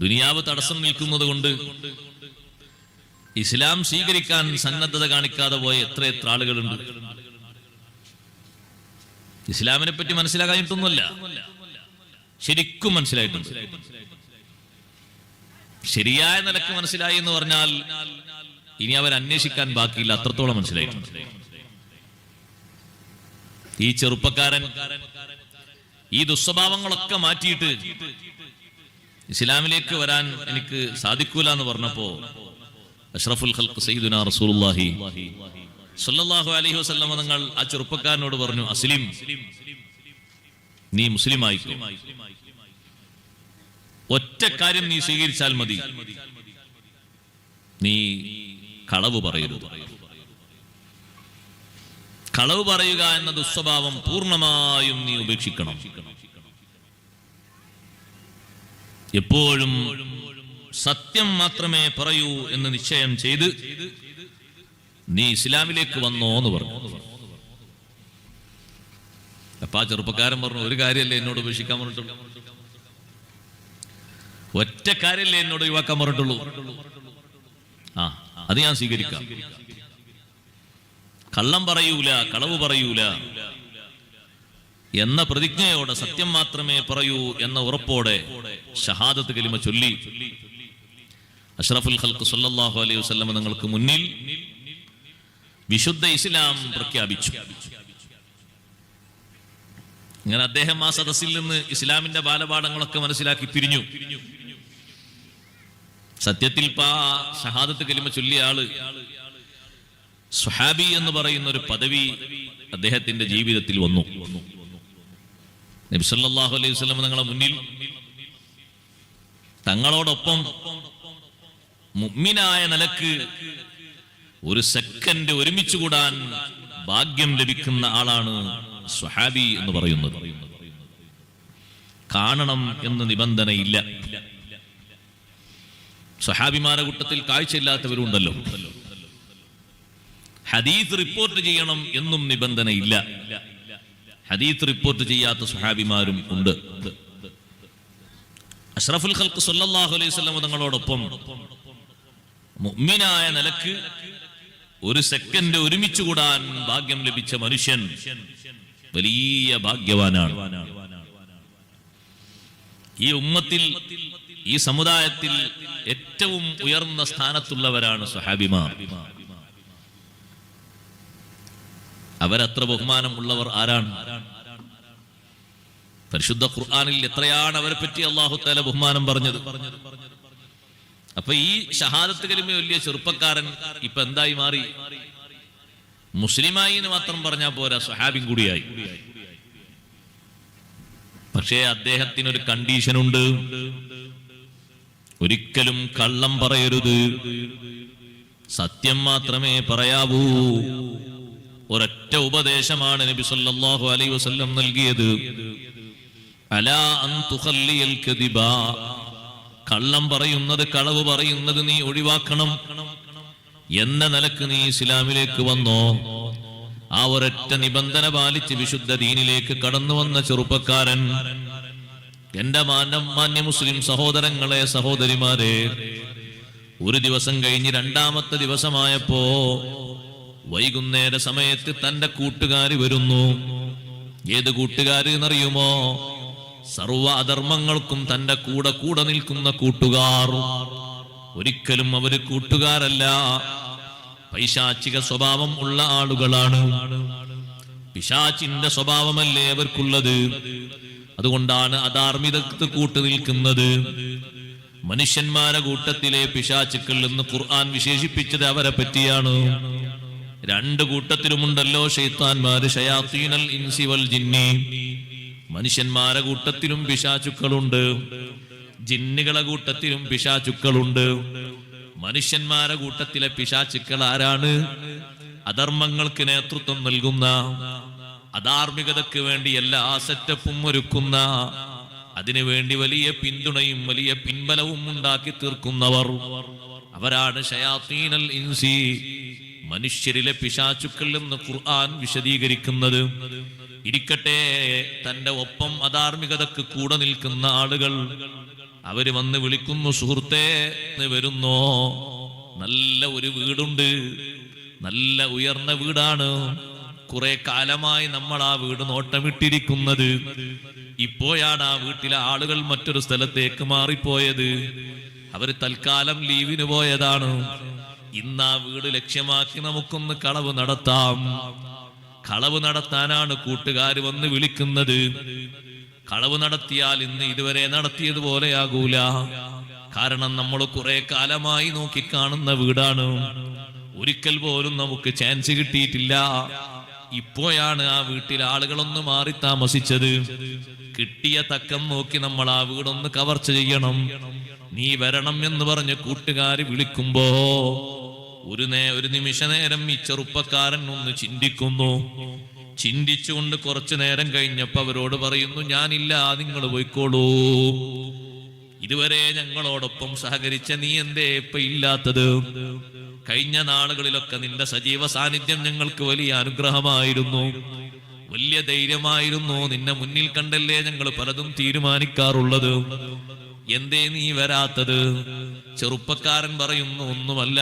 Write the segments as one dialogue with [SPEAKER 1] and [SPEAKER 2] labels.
[SPEAKER 1] ദുനിയാവ് തടസ്സം നിൽക്കുന്നത് കൊണ്ട് ഇസ്ലാം സ്വീകരിക്കാൻ സന്നദ്ധത കാണിക്കാതെ പോയ എത്ര എത്ര ആളുകളുണ്ട്. ഇസ്ലാമിനെ പറ്റി മനസ്സിലാകാനിട്ടൊന്നുമല്ല ശരിക്കും മനസ്സിലായിട്ടുണ്ട്. ശരിയായ നിലയ്ക്ക് മനസ്സിലായി എന്ന് പറഞ്ഞാൽ ഇനി അവർ അന്വേഷിക്കാൻ ബാക്കിയില്ല. അത്രത്തോളം മനസ്സിലായിട്ടുണ്ട്. ഈ ചെറുപ്പക്കാരൻ ഈ ദുസ്വഭാവങ്ങളൊക്കെ മാറ്റിയിട്ട് ഇസ്ലാമിലേക്ക് വരാൻ എനിക്ക് സാധിക്കൂല എന്ന് പറഞ്ഞപ്പോ അഷ്റഫുൽ ഖൽഖ് സയ്യിദുന റസൂലുള്ളാഹി സല്ലല്ലാഹു അലൈഹി വസല്ലം തങ്ങൾ ആ ചെറുപ്പക്കാരനോട് പറഞ്ഞു അസ്ലിം നീ മുസ്ലിം ആയിക്കോ ഒറ്റ കാര്യം നീ സ്വീകരിച്ചാൽ മതി. നീ കളവ് പറയരുത്. കളവ് പറയുക എന്ന ദുസ്വഭാവം പൂർണമായും നീ ഉപേക്ഷിക്കണം. എപ്പോഴും സത്യം മാത്രമേ പറയൂ എന്ന് നിശ്ചയം ചെയ്ത് നീ ഇസ്ലാമിലേക്ക് വന്നോ എന്ന് പറഞ്ഞു. അപ്പൊ ആ ചെറുപ്പക്കാരൻ പറഞ്ഞു ഒരു കാര്യമല്ലേ എന്നോട് ഉപേക്ഷിക്കാൻ പറഞ്ഞിട്ടുള്ളൂ? ഒറ്റ കാര്യമല്ലേ എന്നോട് ഒഴിവാക്കാൻ പറഞ്ഞിട്ടുള്ളൂ? ആ അത് ഞാൻ സ്വീകരിക്കാം. കള്ളം പറയൂല കളവ് പറയൂല. എന്ന പ്രതിജ്ഞയോടെ സത്യം മാത്രമേ പറയൂ എന്ന ഉറപ്പോടെ ഷഹാദത്ത് കലിമ ചൊല്ലി. അഷ്റഫുൽ ഖൽക്ക് സല്ലാഹു അലൈഹി വസ്ലമ നിങ്ങൾക്ക് മുന്നിൽ വിശുദ്ധ ഇസ്ലാം പ്രഖ്യാപിച്ചു. ഇങ്ങനെ അദ്ദേഹം ആ സദസ്സിൽ നിന്ന് ഇസ്ലാമിന്റെ ബാലപാഠങ്ങളൊക്കെ മനസ്സിലാക്കി പിരിഞ്ഞു. സത്യത്തിൽ പാ ഷഹാദത്ത് കലിമ ചൊല്ലിയ ആൾ സുഹാബി എന്ന് പറയുന്ന ഒരു പദവി അദ്ദേഹത്തിന്റെ ജീവിതത്തിൽ വന്നു. നബി സല്ലല്ലാഹു അലൈഹി വസല്ലം തങ്ങളെ മുന്നിൽ തങ്ങളോടൊപ്പം മുഅ്മിനായ നിലയ്ക്ക് ഒരു സെക്കൻഡ് ഒരുമിച്ച് കൂടാൻ ഭാഗ്യം ലഭിക്കുന്ന ആളാണ് സുഹാബി എന്ന് പറയുന്നത്. കാണണം എന്ന് നിബന്ധനയില്ല. സഹാബിമാരുടെ കൂട്ടത്തിൽ കാഴ്ചയില്ലാത്തവരുണ്ടല്ലോ. ഹദീസ് റിപ്പോർട്ട് ചെയ്യണം എന്നും നിബന്ധനയില്ല. ഹദീസ് റിപ്പോർട്ട് ചെയ്യാത്ത സുഹാബിമാരും ഉണ്ട്. അഷ്റഫുൽ ഖൽക്ക് സല്ലല്ലാഹു അലൈഹി വസല്ലം തങ്ങളോടൊപ്പം മുഅ്മിനായ നിലയ്ക്ക് ഒരു സെക്കൻഡ് ഒരുമിച്ച് കൂടാൻ ഭാഗ്യം ലഭിച്ച മനുഷ്യൻ വലിയ ഭാഗ്യവാനാണ്. ഈ ഉമ്മത്തിൽ ഈ സമുദായത്തിൽ ഏറ്റവും ഉയർന്ന സ്ഥാനത്തുള്ളവരാണ് സ്വഹാബിമാർ. അവരത്ര ബഹുമാനമുള്ളവർ ആരാണ്? പരിശുദ്ധ ഖുർആാനിൽ എത്രയാണ് അവരെ പറ്റി അള്ളാഹു താല ബഹുമാനം പറഞ്ഞത്? അപ്പൊ ഈ ഷഹാദത്ത് കലിമ വലിയ ചെറുപ്പക്കാരൻ ഇപ്പൊ എന്തായി മാറി? മുസ്ലിമായി എന്ന് മാത്രം പറഞ്ഞാൽ പോരാ സ്വഹാബിൻ കൂടിയായി. പക്ഷേ അദ്ദേഹത്തിനൊരു കണ്ടീഷനുണ്ട് ഒരിക്കലും കള്ളം പറയരുത്. സത്യം മാത്രമേ പറയാവൂ. ഒരൊറ്റ ഉപദേശമാണ് നബി സല്ലല്ലാഹു അലൈഹി വസല്ലം നൽകിയത്. അലാ അൻ തുഖല്ലിയൽ കദിബ. കള്ളം പറയുന്നത് കളവ് പറയുന്നത് നീ ഒഴിവാക്കണം. എന്ന നിലയ്ക്ക് നീ ഇസ്ലാമിലേക്ക് വന്നോ? ആ ഒരൊറ്റ നിബന്ധന പാലിച്ച് വിശുദ്ധ ദീനിലേക്ക് കടന്നു വന്ന ചെറുപ്പക്കാരൻ എന്റെ മാന്യം മാന്യ മുസ്ലിം സഹോദരങ്ങളെ സഹോദരിമാരെ ഒരു ദിവസം കഴിഞ്ഞ് രണ്ടാമത്തെ ദിവസമായപ്പോ വൈകുന്നേര സമയത്ത് തന്റെ കൂട്ടുകാർ വരുന്നു. ഏത് കൂട്ടുകാർ എന്നറിയുമോ? സർവ അധർമ്മങ്ങൾക്കും തന്റെ കൂടെ കൂടെ നിൽക്കുന്ന കൂട്ടുകാർ. ഒരിക്കലും അവർ കൂട്ടുകാരല്ല. പൈശാചിക സ്വഭാവം ഉള്ള ആളുകളാണ്. പിശാചിന്റെ സ്വഭാവമല്ലേ അവർക്കുള്ളത്? അതുകൊണ്ടാണ് അധാർമികത്ത് കൂട്ടു നിൽക്കുന്നത്. മനുഷ്യന്മാരെ കൂട്ടത്തിലെ പിശാചുക്കൾ എന്ന് ഖുർആൻ വിശേഷിപ്പിച്ചത് അവരെ പറ്റിയാണ്. രണ്ട് കൂട്ടത്തിലുമുണ്ടല്ലോ ഷെയ്ത്താൻമാര് ഷയാത്തീനൽ ഇൻസിവൽ ജിന്നി. മനുഷ്യന്മാരെ കൂട്ടത്തിലും പിശാചുക്കളുണ്ട്. ജിന്നുകളെ കൂട്ടത്തിലും പിശാചുക്കളുണ്ട്. മനുഷ്യന്മാരെ കൂട്ടത്തിലെ പിശാചുക്കൾ ആരാണ്? അധർമ്മങ്ങൾക്ക് നേതൃത്വം നൽകുന്ന അധാർമികതക്ക് വേണ്ടി എല്ലാ സെറ്റപ്പും ഒരുക്കുന്ന അതിനുവേണ്ടി വലിയ പിന്തുണയും വലിയ പിൻബലവും ഉണ്ടാക്കി തീർക്കുന്നവർ. അവരാണ് ഷയാത്തീനൽ ഇൻസി. മനുഷ്യരിലെ പിശാചുക്കൾ എന്ന് ഖുർആൻ വിശദീകരിക്കുന്നത്. ഇരിക്കട്ടെ തന്റെ ഒപ്പം അധാർമികതക്ക് കൂടെ നിൽക്കുന്ന ആളുകൾ. അവർ വന്ന് വിളിക്കുന്നു സുഹൃത്തെ വരുന്നു? നല്ല ഒരു വീടുണ്ട്. നല്ല ഉയർന്ന വീടാണ്. കുറെ കാലമായി നമ്മൾ ആ വീട് നോട്ടമിട്ടിരിക്കുന്നത്. ഇപ്പോഴാണ് ആ വീട്ടിലെ ആളുകൾ മറ്റൊരു സ്ഥലത്തേക്ക് മാറിപ്പോയത്. അവർ തൽക്കാലം ലീവിന് പോയതാണ്. ഇന്ന് ആ വീട് ലക്ഷ്യമാക്കി നമുക്കൊന്ന് കളവ് നടത്താം. കളവ് നടത്താനാണ് കൂട്ടുകാർ വന്ന് വിളിക്കുന്നത്. കളവ് നടത്തിയാൽ ഇന്ന് ഇതുവരെ നടത്തിയതുപോലെയാകൂല കാരണം നമ്മൾ കുറെ കാലമായി നോക്കിക്കാണുന്ന വീടാണ്. ഒരിക്കൽ പോലും നമുക്ക് ചാൻസ് കിട്ടിയിട്ടില്ല. ഇപ്പോഴാണ് ആ വീട്ടിൽ ആളുകളൊന്ന് മാറി താമസിച്ചത്. കിട്ടിയ തക്കം നോക്കി നമ്മൾ ആ വീടൊന്ന് കവർച്ച ചെയ്യണം. നീ വരണം എന്ന് പറഞ്ഞ് കൂട്ടുകാർ വിളിക്കുമ്പോ ഒരു നേ ഒരു നിമിഷ നേരം ഈ ചെറുപ്പക്കാരൻ ഒന്ന് ചിന്തിക്കുന്നു. ചിന്തിച്ചുകൊണ്ട് കുറച്ചു നേരം കഴിഞ്ഞപ്പോ അവരോട് പറയുന്നു ഞാനില്ല നിങ്ങൾ പോയിക്കോളൂ. ഇതുവരെ ഞങ്ങളോടൊപ്പം സഹകരിച്ച നീ എന്തേ ഇപ്പൊ ഇല്ലാത്തത്? കഴിഞ്ഞ നാളുകളിലൊക്കെ നിന്റെ സജീവ സാന്നിധ്യം ഞങ്ങൾക്ക് വലിയ അനുഗ്രഹമായിരുന്നു. വലിയ ധൈര്യമായിരുന്നു. നിന്നെ മുന്നിൽ കണ്ടല്ലേ ഞങ്ങൾ പലതും തീരുമാനിക്കാറുള്ളത്. എന്തേ നീ വരാത്തത്? ചെറുപ്പക്കാരൻ പറയുന്നു ഒന്നുമല്ല.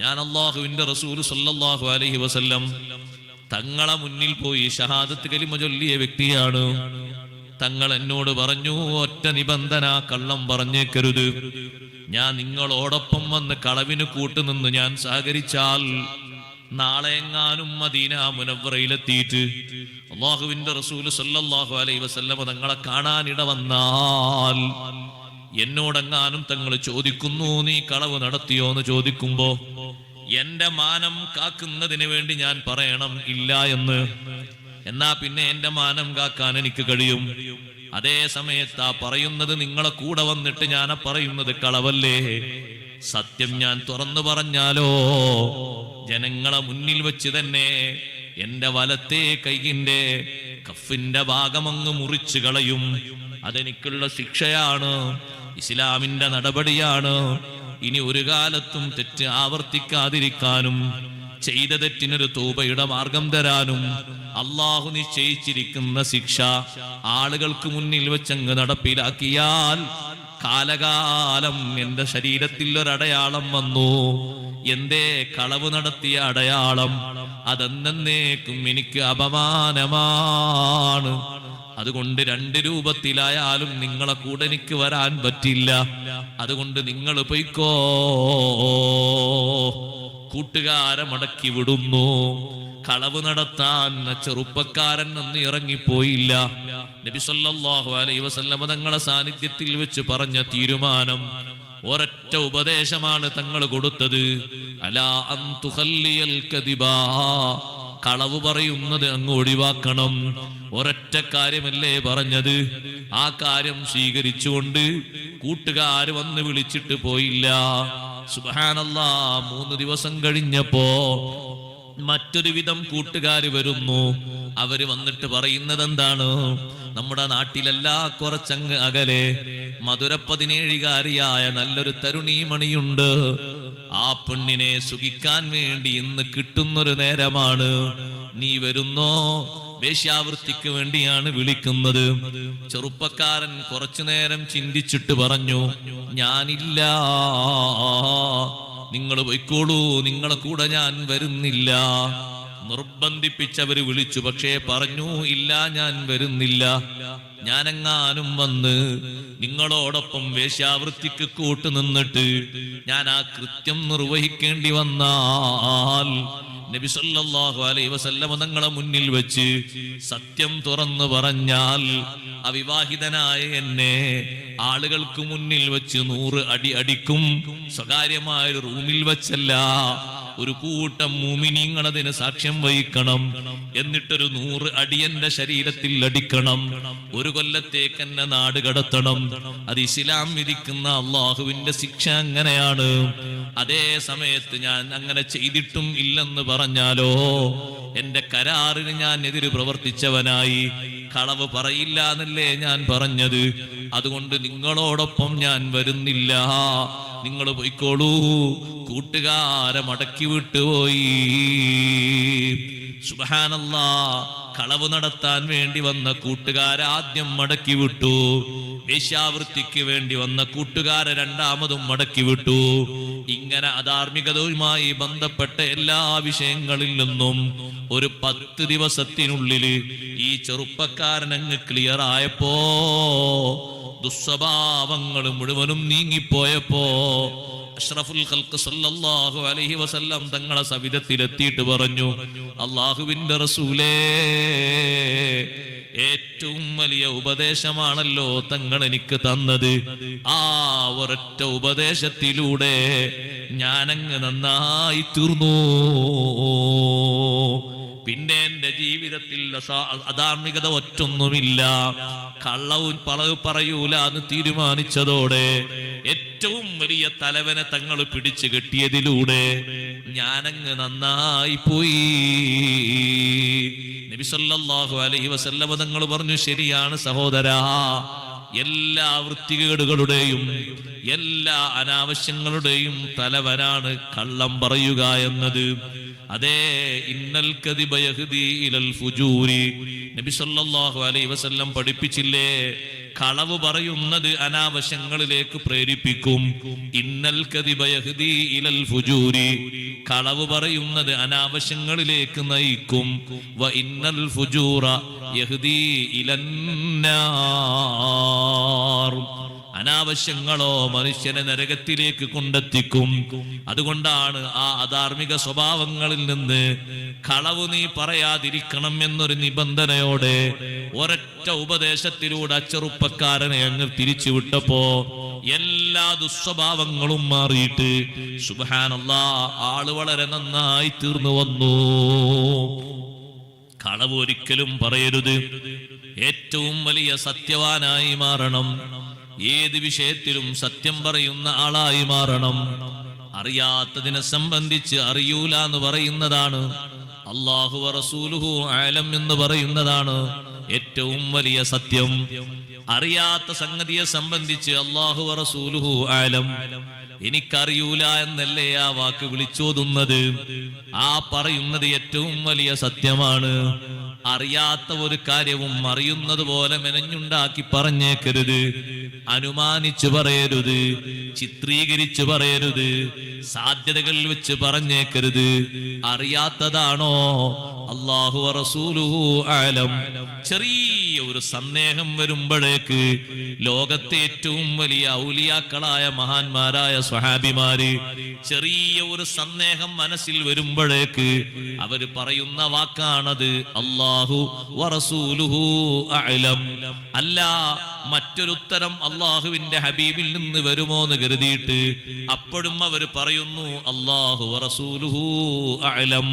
[SPEAKER 1] ഞാൻ അള്ളാഹുവിന്റെ റസൂൽ സല്ലാഹു അലഹി വസല്ലം. തങ്ങളെ മുന്നിൽ പോയി ഷഹാദത്ത് കലിമ ചൊല്ലിയ വ്യക്തിയാണ്. തങ്ങൾ എന്നോട് പറഞ്ഞു ഒറ്റ നിബന്ധന കള്ളം പറഞ്ഞേക്കരുത്. ഞാൻ നിങ്ങളോടൊപ്പം വന്ന് കളവിന് കൂട്ടുനിന്ന് ഞാൻ സഹകരിച്ചാൽ നാളെ എങ്ങാനും മദീന മുനവറയിലെത്തിയിട്ട് അള്ളാഹുവിന്റെ റസൂൽ സല്ലാഹു അലൈ വസല്ലമ തങ്ങളെ കാണാനിട വന്നാൽ എന്നോടെങ്ങാനും തങ്ങൾ ചോദിക്കുന്നു നീ കളവ് നടത്തിയോ എന്ന് ചോദിക്കുമ്പോ എന്റെ മാനം കാക്കുന്നതിന് വേണ്ടി ഞാൻ പറയണം ഇല്ല എന്ന്. എന്നാ പിന്നെ എന്റെ മാനം കാക്കാൻ എനിക്ക് കഴിയും. അതേ സമയത്ത് ആ പറയുന്നത് നിങ്ങളെ കൂടെ വന്നിട്ട് ഞാൻ പറയുന്നത് കളവല്ലേ? സത്യം ഞാൻ തുറന്നു പറഞ്ഞാലോ? ജനങ്ങളെ മുന്നിൽ വെച്ച് തന്നെ എന്റെ വലത്തെ കൈയിന്റെ കഫിന്റെ ഭാഗമങ്ങ് മുറിച്ചു കളയും. അതെനിക്കുള്ള ശിക്ഷയാണ് ഇസ്ലാമിന്റെ നടപടിയാണ്. ഇനി ഒരു കാലത്തും തെറ്റ് ആവർത്തിക്കാതിരിക്കാനും ചെയ്ത തെറ്റിനൊരു തൂബയുടെ മാർഗം തരാനും അള്ളാഹു നിശ്ചയിച്ചിരിക്കുന്ന ശിക്ഷ ആളുകൾക്ക് മുന്നിൽ വെച്ചങ്ങ് നടപ്പിലാക്കിയാൽ കാലകാലം എന്റെ ശരീരത്തിൽ ഒരടയാളം വന്നു. എന്തേ കളവ് നടത്തിയ അടയാളം? അതെന്നേക്കും എനിക്ക് അപമാനമാണ്. അതുകൊണ്ട് രണ്ട് രൂപത്തിലായാലും നിങ്ങളെ കൂടെ എനിക്ക് വരാൻ പറ്റില്ല. അതുകൊണ്ട് നിങ്ങൾ പൊയ്ക്കോ. കൂട്ടുകാരെ മടക്കി വിടുന്നു. കളവ് നടത്താൻ ചെറുപ്പക്കാരൻ ഒന്നും ഇറങ്ങിപ്പോയില്ല. നബി സല്ലല്ലാഹു അലൈഹി വസല്ലമ തങ്ങളെ സാന്നിധ്യത്തിൽ വെച്ച് പറഞ്ഞ തീരുമാനം ഒരൊറ്റ ഉപദേശമാണ് തങ്ങൾ കൊടുത്തത്. അലാ അന്തുഹല്ലിയൽ കദിബാ. കളവ് പറയുന്നത് അങ്ങ് ഒഴിവാക്കണം. ഒരൊറ്റ കാര്യമല്ലേ പറഞ്ഞത്. ആ കാര്യം സ്വീകരിച്ചുകൊണ്ട് കൂട്ടുകാര് വന്ന് വിളിച്ചിട്ട് പോയില്ല. സുബാനല്ല മൂന്ന് ദിവസം കഴിഞ്ഞപ്പോ മറ്റൊരു വിധം കൂട്ടുകാര് വരുന്നു. അവർ വന്നിട്ട് പറയുന്നത് എന്താണ് നമ്മുടെ നാട്ടിലല്ല കുറച്ചങ്ങ് അകലെ മധുര പതിനേഴുകാരിയായ നല്ലൊരു തരുണീമണിയുണ്ട്. ആ പെണ്ണിനെ സുഖിക്കാൻ വേണ്ടി ഇന്ന് കിട്ടുന്നൊരു നേരമാണ്. നീ വരുന്നോ? വേശ്യാവൃത്തിക്ക് വേണ്ടിയാണ് വിളിക്കുന്നത്. ചെറുപ്പക്കാരൻ കുറച്ചു നേരം ചിന്തിച്ചിട്ട് പറഞ്ഞു ഞാനില്ല. നിങ്ങൾ പൊയ്ക്കോളൂ. നിങ്ങളെ കൂടെ ഞാൻ വരുന്നില്ല. നിർബന്ധിപ്പിച്ചവര് വിളിച്ചു പക്ഷേ പറഞ്ഞു ഇല്ല ഞാൻ വരുന്നില്ല. ഞാനെങ്ങാനും വന്ന് നിങ്ങളോടൊപ്പം വേശ്യാവൃത്തിക്ക് കൂട്ടു നിന്നിട്ട് ഞാൻ ആ കൃത്യം നിർവഹിക്കേണ്ടി വന്നാൽ നബി സല്ലല്ലാഹു അലൈഹി വസല്ലമ തങ്ങളെ മുന്നിൽ വെച്ച് സത്യം തുറന്നു പറഞ്ഞാൽ അവിവാഹിതനായ എന്നെ ആളുകൾക്ക് മുന്നിൽ വെച്ച് നൂറ് അടി അടിക്കും. സ്വകാര്യമായ ഒരു റൂമിൽ വെച്ചല്ല. ഒരു കൂട്ടം മൂമിനിങ്ങൾ അതിന് സാക്ഷ്യം വഹിക്കണം. എന്നിട്ടൊരു നൂറ് അടിയന്റെ ശരീരത്തിൽ അടിക്കണം. ഒരു കൊല്ലത്തേക്ക് എന്നെ നാട് കടത്തണം. അത് ഇസ്ലാം വിധിക്കുന്ന അള്ളാഹുവിന്റെ ശിക്ഷ അങ്ങനെയാണ്. അതേ സമയത്ത് ഞാൻ അങ്ങനെ ചെയ്തിട്ടും ഇല്ലെന്ന് പറഞ്ഞാലോ? എന്റെ കരാറിന് ഞാൻ എതിര് പ്രവർത്തിച്ചവനായി. കളവ് പറയില്ല എന്നല്ലേ ഞാൻ പറഞ്ഞത്? അതുകൊണ്ട് നിങ്ങളോടൊപ്പം ഞാൻ വരുന്നില്ല. നിങ്ങൾ പോയിക്കോളൂ. കൂട്ടുകാരെ മടക്കി വിട്ടുപോയി സുബാനല്ല കളവ് നടത്താൻ വേണ്ടി വന്ന കൂട്ടുകാരാദ്യം മടക്കി വിട്ടു. വേശ്യാവൃത്തിക്ക് വേണ്ടി വന്ന കൂട്ടുകാര രണ്ടാമതും മടക്കി വിട്ടു. ഇങ്ങനെ അധാർമികതയുമായി ബന്ധപ്പെട്ട എല്ലാ വിഷയങ്ങളിൽ നിന്നും ഒരു പത്ത് ദിവസത്തിനുള്ളിൽ ഈ ചെറുപ്പക്കാരനങ്ങ് ക്ലിയർ ആയപ്പോ ദുസ്വഭാവങ്ങൾ മുഴുവനും നീങ്ങിപ്പോയപ്പോ അഷ്റഫുൽ ഖൽക്ക് സല്ലല്ലാഹു അലൈഹി വസല്ലം തങ്ങളെ സവിധത്തിലെത്തിയിട്ട് പറഞ്ഞു അള്ളാഹുവിന്റെ റസൂലേ ഏറ്റവും വലിയ ഉപദേശമാണല്ലോ തങ്ങൾ എനിക്ക് തന്നത്. ആ ഒരൊറ്റ ഉപദേശത്തിലൂടെ ഞാനങ്ങ് നന്നായി തീർന്നു. പിന്നെ എന്റെ ജീവിതത്തിൽ അധാർമികത ഒറ്റൊന്നുമില്ല. കള്ളവും പളവ് പറയൂല എന്ന് തീരുമാനിച്ചതോടെ ഏറ്റവും വലിയ തലവനെ തങ്ങൾ പിടിച്ചു കെട്ടിയതിലൂടെ ഞാനങ്ങ് നന്നായി പോയി. നബിസല്ലാഹു അലൈഹി വസല്ലമ തങ്ങൾ പറഞ്ഞു ശരിയാണ് സഹോദരാ എല്ലാ വൃത്തികേടുകളുടെയും എല്ലാ അനാവശ്യങ്ങളുടെയും തലവനാണ് കള്ളം പറയുക എന്നത്. അതേ ഇന്നൽ ഇലൽ ഫുജൂരി. നബി സല്ലല്ലാഹു അലൈഹി വസല്ലം പഠിപ്പിച്ചില്ലേ കളവ് പറയുന്നത് അനാവശ്യങ്ങളിലേക്ക് പ്രേരിപ്പിക്കും. ഇന്നൽ ഇലൽ ഫുജൂരി. കളവ് പറയുന്നത് അനാവശ്യങ്ങളിലേക്ക് നയിക്കും. വ ഇന്നൽ ഫുജൂറ യഹ്ദി ഇലന്നാർ അനാവശ്യങ്ങളോ മനുഷ്യനെ നരകത്തിലേക്ക് കൊണ്ടെത്തിക്കും. അതുകൊണ്ടാണ് ആ അധാർമിക സ്വഭാവങ്ങളിൽ നിന്ന് കളവ് നീ പറയാതിരിക്കണം എന്നൊരു നിബന്ധനയോടെ ഒരൊറ്റ ഉപദേശത്തിലൂടെ അച്ചെറുപ്പക്കാരനെ അങ്ങ് തിരിച്ചുവിട്ടപ്പോ എല്ലാ ദുസ്വഭാവങ്ങളും മാറിയിട്ട് സുബാനല്ല ആൾ വളരെ നന്നായി തീർന്നു വന്നു. കളവ് ഒരിക്കലും പറയരുത്. ഏറ്റവും വലിയ സത്യവാനായി മാറണം. ഏത് വിഷയത്തിലും സത്യം പറയുന്ന ആളായി മാറണം. അറിയാത്തതിനെ സംബന്ധിച്ച് അറിയൂല എന്ന് പറയുന്നതാണ് അള്ളാഹു റസൂലുഹു ആലം എന്ന് പറയുന്നതാണ് ഏറ്റവും വലിയ സത്യം. അറിയാത്ത സംഗതിയെ സംബന്ധിച്ച് അള്ളാഹു റസൂലുഹു ആലം. എനിക്കറിയൂല എന്നല്ലേ ആ വാക്ക് വിളിച്ചോതുന്നത്? ആ പറയുന്നത് ഏറ്റവും വലിയ സത്യമാണ്. അറിയാത്ത ഒരു കാര്യവും അറിയുന്നത് പോലെ മെനഞ്ഞുണ്ടാക്കി പറഞ്ഞേക്കരുത്. അനുമാനിച്ചു പറയരുത്. ചിത്രീകരിച്ചു പറയരുത്. സാധ്യതകൾ വെച്ച് പറഞ്ഞേക്കരുത്. അറിയാത്തതാണോ? അള്ളാഹു ആലം ചെറിയ ഒരു സന്ദേഹം വരുമ്പോഴേക്ക് ലോകത്തെ ഏറ്റവും വലിയ ഔലിയാക്കളായ മഹാന്മാരായ സ്വഹാബിമാര് ചെറിയ ഒരു സന്ദേഹം മനസ്സിൽ വരുമ്പോഴേക്ക് അവർ പറയുന്ന വാക്കാണത് അള്ളാഹു വറസൂലുഹു അഅലം. അല്ല മറ്റൊരുത്തരം അള്ളാഹുവിന്റെ ഹബീബിൽ നിന്ന് വരുമോ എന്ന് കരുതിയിട്ട് അപ്പോഴും അവർ പറയുന്നു അള്ളാഹു വറസൂലുഹു അഅലം.